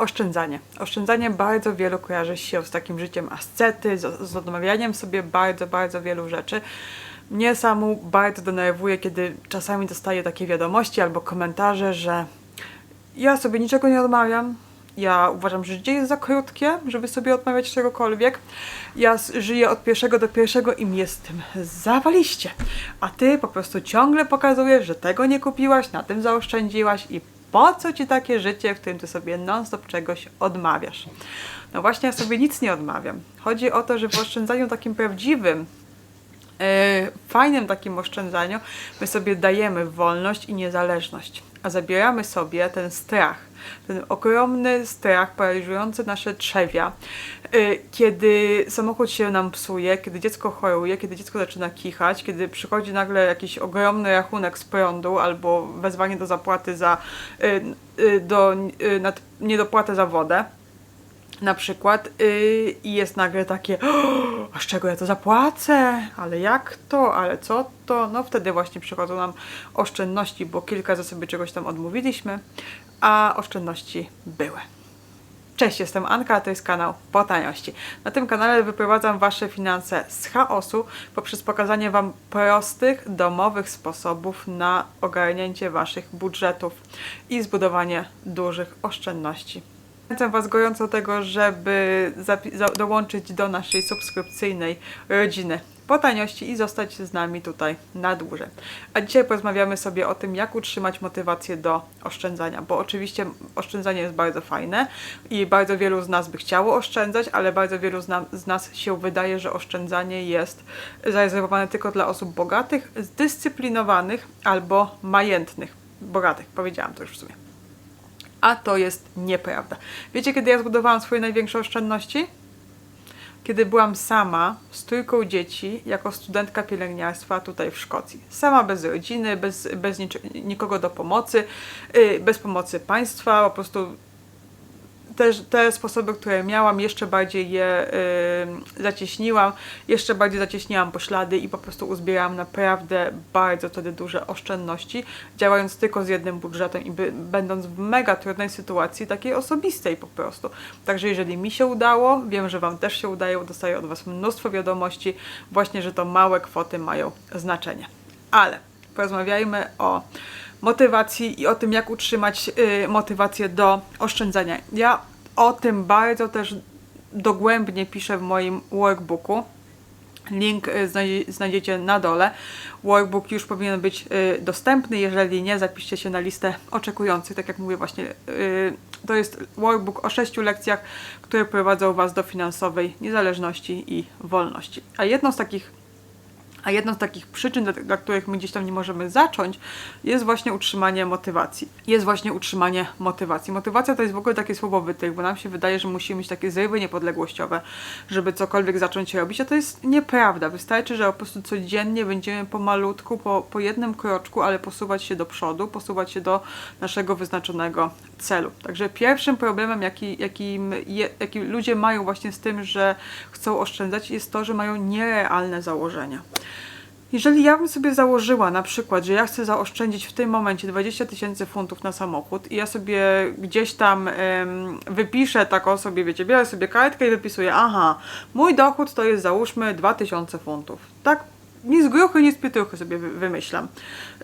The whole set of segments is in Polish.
Oszczędzanie. Oszczędzanie bardzo wielu kojarzy się z takim życiem ascety, z, z odmawianiem sobie bardzo, bardzo wielu rzeczy. Mnie samu bardzo denerwuje, kiedy czasami dostaję takie wiadomości albo komentarze, że ja sobie niczego nie odmawiam. Ja uważam, że życie jest za krótkie, żeby sobie odmawiać czegokolwiek. Ja żyję od pierwszego do pierwszego i mi jest tym zawaliście. A ty po prostu ciągle pokazujesz, że tego nie kupiłaś, na tym zaoszczędziłaś i po co ci takie życie, w którym ty sobie non-stop czegoś odmawiasz? No właśnie, ja sobie nic nie odmawiam. Chodzi o to, że w oszczędzaniu takim prawdziwym, e, fajnym takim oszczędzaniu, my sobie dajemy wolność i niezależność, a zabieramy sobie ten strach, ten ogromny strach paraliżujący nasze trzewia, e, kiedy samochód się nam psuje, kiedy dziecko choruje, kiedy dziecko zaczyna kichać, kiedy przychodzi nagle jakiś ogromny rachunek z prądu albo wezwanie do zapłaty za, e, e, do, nad, niedopłatę za wodę na przykład yy, i jest nagle takie "O, a z czego ja to zapłacę? Ale jak to? Ale co to? No wtedy właśnie przychodzą nam oszczędności, bo kilka za sobie czegoś tam odmówiliśmy, a oszczędności były. Cześć, jestem Anka, a to jest kanał Po Taniości. Na tym kanale wyprowadzam Wasze finanse z chaosu poprzez pokazanie Wam prostych, domowych sposobów na ogarnięcie Waszych budżetów i zbudowanie dużych oszczędności. Zachęcam Was gorąco do tego, żeby dołączyć do naszej subskrypcyjnej rodziny po taniości i zostać z nami tutaj na dłużej. A dzisiaj porozmawiamy sobie o tym, jak utrzymać motywację do oszczędzania, bo oczywiście oszczędzanie jest bardzo fajne i bardzo wielu z nas by chciało oszczędzać, ale bardzo wielu z, nam, z nas się wydaje, że oszczędzanie jest zarezerwowane tylko dla osób bogatych, zdyscyplinowanych albo majętnych. Bogatych, powiedziałam to już w sumie. A to jest nieprawda. Wiecie, kiedy ja zbudowałam swoje największe oszczędności? Kiedy byłam sama z trójką dzieci, jako studentka pielęgniarstwa tutaj w Szkocji. Sama bez rodziny, bez, bez nikogo do pomocy, yy, bez pomocy państwa, po prostu też te sposoby, które miałam, jeszcze bardziej je y, zacieśniłam, jeszcze bardziej zacieśniłam poślady i po prostu uzbierałam naprawdę bardzo wtedy duże oszczędności, działając tylko z jednym budżetem i by, będąc w mega trudnej sytuacji, takiej osobistej po prostu. Także jeżeli mi się udało, wiem, że Wam też się udaje, dostaję od Was mnóstwo wiadomości, właśnie, że to małe kwoty mają znaczenie. Ale porozmawiajmy o motywacji i o tym, jak utrzymać y, motywację do oszczędzania. Ja o tym bardzo też dogłębnie piszę w moim workbooku. Link y, znajdzie- znajdziecie na dole. Workbook już powinien być y, dostępny. Jeżeli nie, zapiszcie się na listę oczekujących. Tak jak mówię, właśnie y, to jest workbook o sześciu lekcjach, które prowadzą Was do finansowej niezależności i wolności. A jedną z takich a jedną z takich przyczyn, dla, których my gdzieś tam nie możemy zacząć, jest właśnie utrzymanie motywacji. Jest właśnie utrzymanie motywacji. Motywacja to jest w ogóle takie słowo wytrych, bo nam się wydaje, że musimy mieć takie zrywy niepodległościowe, żeby cokolwiek zacząć robić, a to jest nieprawda. Wystarczy, że po prostu codziennie będziemy pomalutku, po, po jednym kroczku, ale posuwać się do przodu, posuwać się do naszego wyznaczonego celu. Także pierwszym problemem, jaki, je, jaki ludzie mają właśnie z tym, że chcą oszczędzać, jest to, że mają nierealne założenia. Jeżeli ja bym sobie założyła na przykład, że ja chcę zaoszczędzić w tym momencie 20 tysięcy funtów na samochód i ja sobie gdzieś tam em, wypiszę taką sobie, wiecie, biorę sobie kartkę i wypisuję, aha, mój dochód to jest załóżmy 2000 funtów. Tak? Ni z gruchy, ni z pietruchy sobie wy- wymyślam.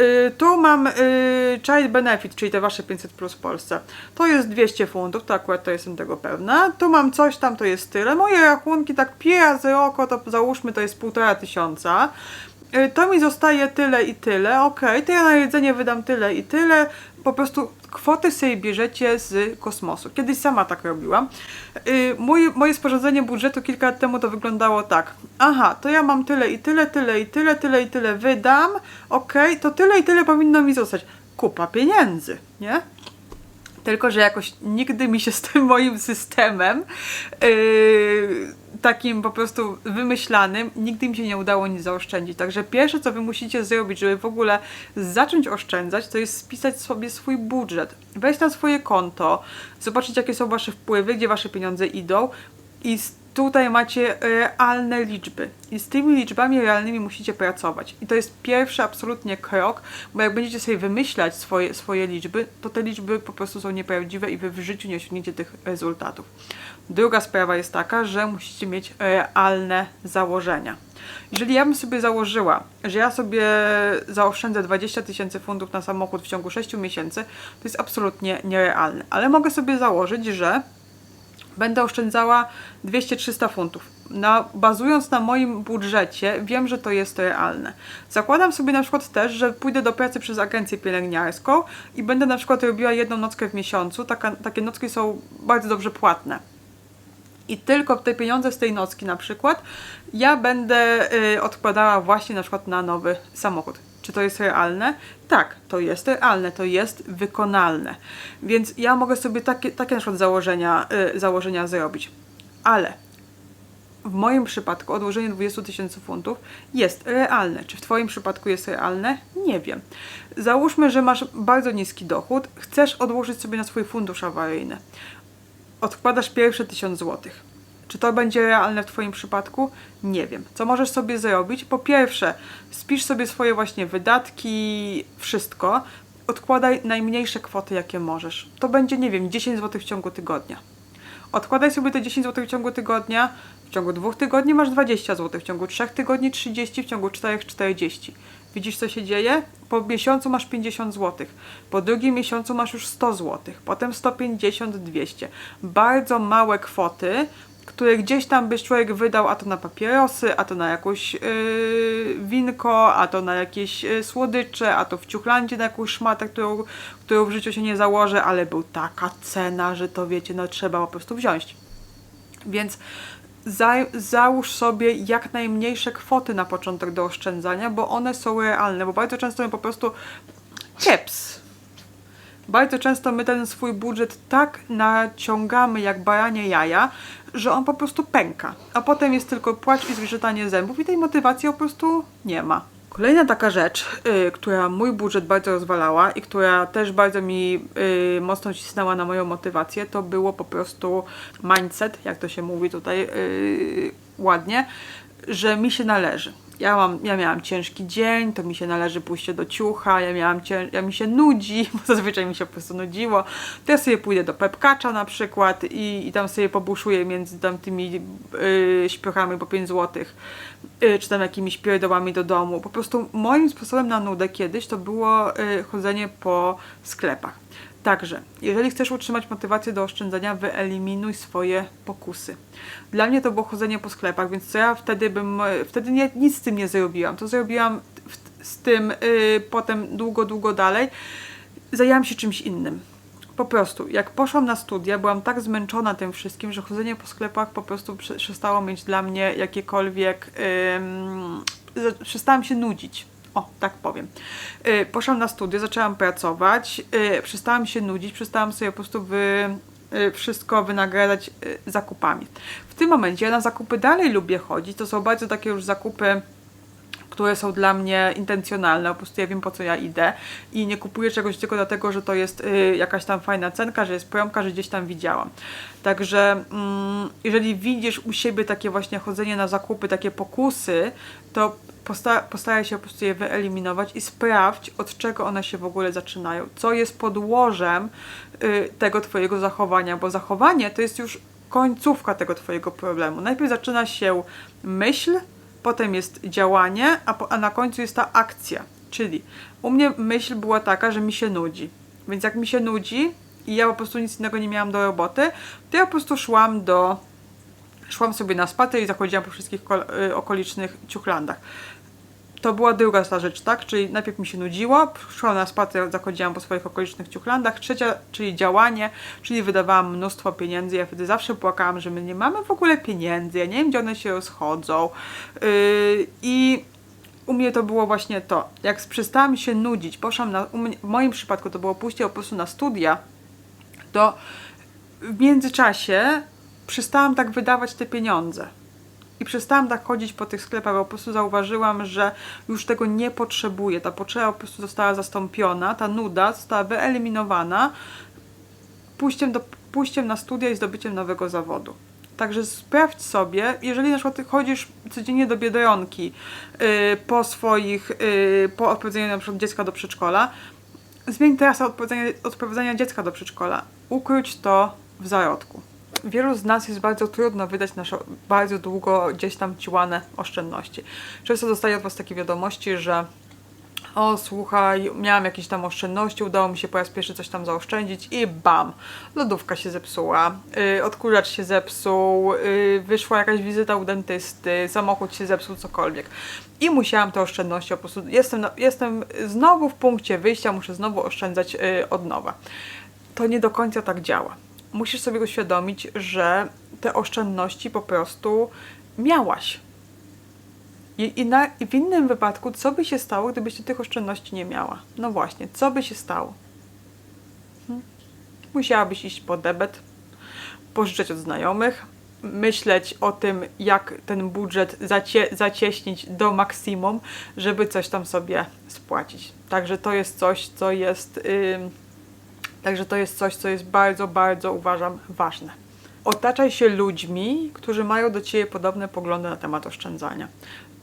Y, tu mam y, child benefit, czyli te wasze 500 plus w Polsce. To jest 200 funtów, to akurat to jestem tego pewna. Tu mam coś tam, to jest tyle. Moje rachunki tak pi razy oko, to załóżmy to jest półtora tysiąca. Y, To mi zostaje tyle i tyle, okej, to ja na jedzenie wydam tyle i tyle. Po prostu kwoty sobie bierzecie z kosmosu. Kiedyś sama tak robiłam. Y, Mój, moje sporządzenie budżetu kilka lat temu to wyglądało tak. Aha, to ja mam tyle i tyle, tyle i tyle, tyle i tyle wydam. Okej, to tyle i tyle powinno mi zostać. Kupa pieniędzy, nie? Tylko, że jakoś nigdy mi się z tym moim systemem, yy, takim po prostu wymyślanym, nigdy mi się nie udało nic zaoszczędzić. Także pierwsze, co wy musicie zrobić, żeby w ogóle zacząć oszczędzać, to jest spisać sobie swój budżet. Wejść na swoje konto, zobaczyć, jakie są wasze wpływy, gdzie wasze pieniądze idą I tutaj macie realne liczby. I z tymi liczbami realnymi musicie pracować. I to jest pierwszy absolutnie krok, bo jak będziecie sobie wymyślać swoje, swoje liczby, to te liczby po prostu są nieprawdziwe i wy w życiu nie osiągniecie tych rezultatów. Druga sprawa jest taka, że musicie mieć realne założenia. Jeżeli ja bym sobie założyła, że ja sobie zaoszczędzę 20 tysięcy funtów na samochód w ciągu 6 miesięcy, to jest absolutnie nierealne. Ale mogę sobie założyć, że będę oszczędzała 200-300 funtów. Na, bazując na moim budżecie, wiem, że to jest realne. Zakładam sobie na przykład też, że pójdę do pracy przez agencję pielęgniarską i będę na przykład robiła jedną nockę w miesiącu. Taka, takie nocki są bardzo dobrze płatne. I tylko te pieniądze z tej nocki na przykład ja będę y, odkładała właśnie na przykład na nowy samochód. Czy to jest realne? Tak, to jest realne, to jest wykonalne. Więc ja mogę sobie takie, takie na przykład założenia, y, założenia zrobić. Ale w moim przypadku odłożenie 20 tysięcy funtów jest realne. Czy w Twoim przypadku jest realne? Nie wiem. Załóżmy, że masz bardzo niski dochód, chcesz odłożyć sobie na swój fundusz awaryjny. Odkładasz pierwsze 1000 złotych. Czy to będzie realne w Twoim przypadku? Nie wiem. Co możesz sobie zrobić? Po pierwsze, spisz sobie swoje właśnie wydatki, wszystko. Odkładaj najmniejsze kwoty, jakie możesz. To będzie, nie wiem, 10 zł w ciągu tygodnia. Odkładaj sobie te 10 zł w ciągu tygodnia. W ciągu dwóch tygodni masz 20 zł, w ciągu trzech tygodni 30, w ciągu czterech 40. Widzisz, co się dzieje? Po miesiącu masz 50 zł, po drugim miesiącu masz już 100 zł, potem 150, 200. Bardzo małe kwoty, które gdzieś tam byś człowiek wydał, a to na papierosy, a to na jakąś yy, winko, a to na jakieś yy, słodycze, a to w ciuchlandzie na jakąś szmatę, którą, którą w życiu się nie założę, ale był taka cena, że to wiecie, no trzeba po prostu wziąć. Więc za, załóż sobie jak najmniejsze kwoty na początek do oszczędzania, bo one są realne, bo bardzo często my po prostu kieps. Bardzo często my ten swój budżet tak naciągamy jak baranie jaja, że on po prostu pęka. A potem jest tylko płacz i zgrzytanie zębów i tej motywacji po prostu nie ma. Kolejna taka rzecz, y, która mój budżet bardzo rozwalała i która też bardzo mi y, mocno cisnęła na moją motywację, to było po prostu mindset, jak to się mówi tutaj y, ładnie, że mi się należy. Ja, mam, ja miałam ciężki dzień, to mi się należy pójście do ciucha, ja, miałam ja mi się nudzi, bo zazwyczaj mi się po prostu nudziło. To ja sobie pójdę do pepkacza na przykład i, i tam sobie pobuszuję między tam tymi yy, śpiochami po 5 złotych, yy, czy tam jakimiś pierdołami do domu. Po prostu moim sposobem na nudę kiedyś to było yy, chodzenie po sklepach. Także, jeżeli chcesz utrzymać motywację do oszczędzania, wyeliminuj swoje pokusy. Dla mnie to było chodzenie po sklepach, więc co ja wtedy bym, wtedy nie, nic z tym nie zrobiłam. To zrobiłam w, z tym y, potem długo, długo dalej. Zajęłam się czymś innym. Po prostu, jak poszłam na studia, byłam tak zmęczona tym wszystkim, że chodzenie po sklepach po prostu przestało mieć dla mnie jakiekolwiek. Yy, przestałam się nudzić o, tak powiem. Yy, poszłam na studia, zaczęłam pracować, yy, przestałam się nudzić, przestałam sobie po prostu wy, yy, wszystko wynagradzać zakupami. W tym momencie ja na zakupy dalej lubię chodzić, to są bardzo takie już zakupy które są dla mnie intencjonalne, po prostu ja wiem po co ja idę i nie kupuję czegoś tylko dlatego, że to jest y, jakaś tam fajna cenka, że jest promka, że gdzieś tam widziałam. Także mm, jeżeli widzisz u siebie takie właśnie chodzenie na zakupy, takie pokusy, to posta postaraj się po prostu je wyeliminować i sprawdź, od czego one się w ogóle zaczynają. Co jest podłożem y, tego Twojego zachowania, bo zachowanie to jest już końcówka tego Twojego problemu. Najpierw zaczyna się myśl, potem jest działanie, a, po, a na końcu jest ta akcja. Czyli u mnie myśl była taka, że mi się nudzi. Więc jak mi się nudzi i ja po prostu nic innego nie miałam do roboty, to ja po prostu szłam do szłam sobie na spacer i zachodziłam po wszystkich y, okolicznych ciuchlandach. To była druga ta rzecz, tak? Czyli najpierw mi się nudziło, szłam na spacer, zachodziłam po swoich okolicznych ciuchlandach. Trzecia, czyli działanie, czyli wydawałam mnóstwo pieniędzy. Ja wtedy zawsze płakałam, że my nie mamy w ogóle pieniędzy, ja nie wiem, gdzie one się rozchodzą. Yy, I u mnie to było właśnie to. Jak przestałam się nudzić, poszłam na, w moim przypadku to było pójście po prostu na studia, to w międzyczasie przestałam tak wydawać te pieniądze. I przestałam tak chodzić po tych sklepach, bo po prostu zauważyłam, że już tego nie potrzebuję. Ta potrzeba po prostu została zastąpiona, ta nuda została wyeliminowana pójściem, do, pójściem na studia i zdobyciem nowego zawodu. Także sprawdź sobie, jeżeli na przykład chodzisz codziennie do Biedronki yy, po swoich, yy, po odprowadzeniu na przykład dziecka do przedszkola, zmień trasę odprowadzenia, odprowadzenia dziecka do przedszkola. Ukróć to w zarodku. Wielu z nas jest bardzo trudno wydać nasze bardzo długo gdzieś tam ciłane oszczędności. Często dostaję od Was takie wiadomości, że o słuchaj, miałam jakieś tam oszczędności, udało mi się po raz pierwszy coś tam zaoszczędzić i bam, lodówka się zepsuła, yy, odkurzacz się zepsuł, yy, wyszła jakaś wizyta u dentysty, samochód się zepsuł, cokolwiek. I musiałam te oszczędności po prostu, jestem, jestem znowu w punkcie wyjścia, muszę znowu oszczędzać yy, od nowa. To nie do końca tak działa. Musisz sobie uświadomić, że te oszczędności po prostu miałaś. I, i, na, I w innym wypadku, co by się stało, gdybyś ty tych oszczędności nie miała? No właśnie, co by się stało? Hmm? Musiałabyś iść po debet, pożyczać od znajomych, myśleć o tym, jak ten budżet zacie, zacieśnić do maksimum, żeby coś tam sobie spłacić. Także to jest coś, co jest. Yy, także to jest coś, co jest bardzo, bardzo uważam ważne. Otaczaj się ludźmi, którzy mają do Ciebie podobne poglądy na temat oszczędzania.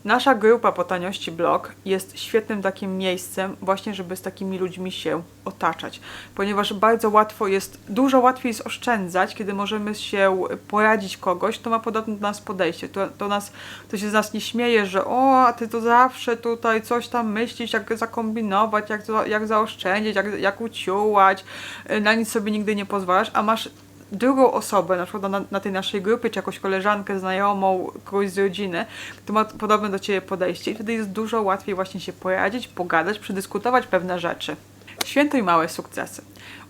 Nasza grupa po taniości blog jest świetnym takim miejscem właśnie, żeby z takimi ludźmi się otaczać, ponieważ bardzo łatwo jest, dużo łatwiej jest oszczędzać, kiedy możemy się poradzić kogoś, kto ma podobne do nas podejście, to, to, nas, to się z nas nie śmieje, że o, a ty to zawsze tutaj coś tam myślisz, jak zakombinować, jak, jak zaoszczędzić, jak, jak uciułać, na nic sobie nigdy nie pozwalasz, a masz drugą osobę, na przykład na, na tej naszej grupie, czy jakąś koleżankę, znajomą, kogoś z rodziny, kto ma podobne do Ciebie podejście i wtedy jest dużo łatwiej właśnie się poradzić, pogadać, przedyskutować pewne rzeczy. Świętuj małe sukcesy.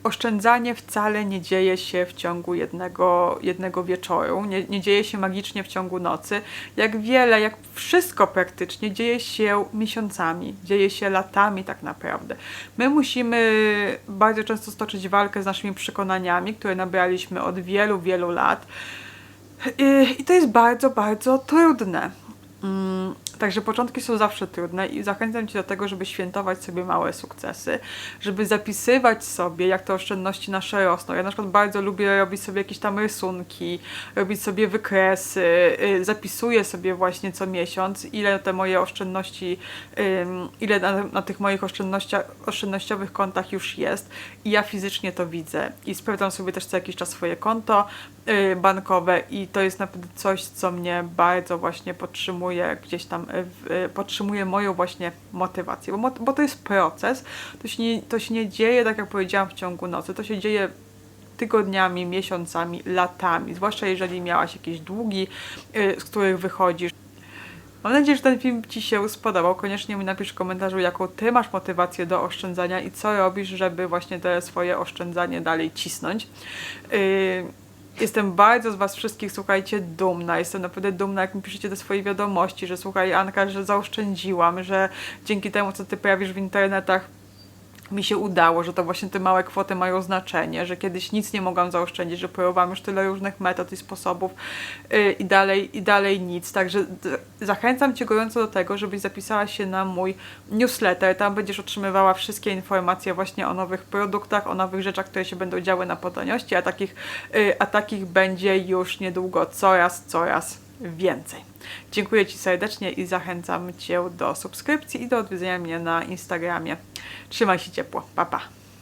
Oszczędzanie wcale nie dzieje się w ciągu jednego, jednego wieczoru, nie, nie dzieje się magicznie w ciągu nocy. Jak wiele, jak wszystko praktycznie, dzieje się miesiącami, dzieje się latami tak naprawdę. My musimy bardzo często stoczyć walkę z naszymi przekonaniami, które nabraliśmy od wielu, wielu lat. I, i to jest bardzo, bardzo trudne. Także początki są zawsze trudne i zachęcam Cię do tego, żeby świętować sobie małe sukcesy, żeby zapisywać sobie, jak te oszczędności nasze rosną. Ja na przykład bardzo lubię robić sobie jakieś tam rysunki, robić sobie wykresy, yy, zapisuję sobie właśnie co miesiąc, ile te moje oszczędności, ile na, na tych moich oszczędnościowych kontach już jest i ja fizycznie to widzę i sprawdzam sobie też co jakiś czas swoje konto bankowe i to jest naprawdę coś, co mnie bardzo właśnie podtrzymuje gdzieś tam w, podtrzymuje moją właśnie motywację, bo, bo to jest proces, to się, nie, to się nie dzieje, tak jak powiedziałam, w ciągu nocy, to się dzieje tygodniami, miesiącami, latami, zwłaszcza jeżeli miałaś jakieś długi, z których wychodzisz. Mam nadzieję, że ten film Ci się spodobał. Koniecznie mi napisz w komentarzu, jaką Ty masz motywację do oszczędzania i co robisz, żeby właśnie te swoje oszczędzanie dalej cisnąć. Yy, Jestem bardzo z Was wszystkich, słuchajcie, dumna. Jestem naprawdę dumna, jak mi piszecie do swojej wiadomości, że słuchaj, Anka, że zaoszczędziłam, że dzięki temu, co Ty pojawisz w internetach, mi się udało, że to właśnie te małe kwoty mają znaczenie, że kiedyś nic nie mogłam zaoszczędzić, że próbowałam już tyle różnych metod i sposobów yy, i dalej, i dalej nic. Także zachęcam Cię gorąco do tego, żebyś zapisała się na mój newsletter. Tam będziesz otrzymywała wszystkie informacje właśnie o nowych produktach, o nowych rzeczach, które się będą działy na podaniości, a takich, yy, a takich będzie już niedługo coraz, coraz więcej. Dziękuję Ci serdecznie i zachęcam Cię do subskrypcji i do odwiedzenia mnie na Instagramie. Trzymaj się ciepło. Pa, pa.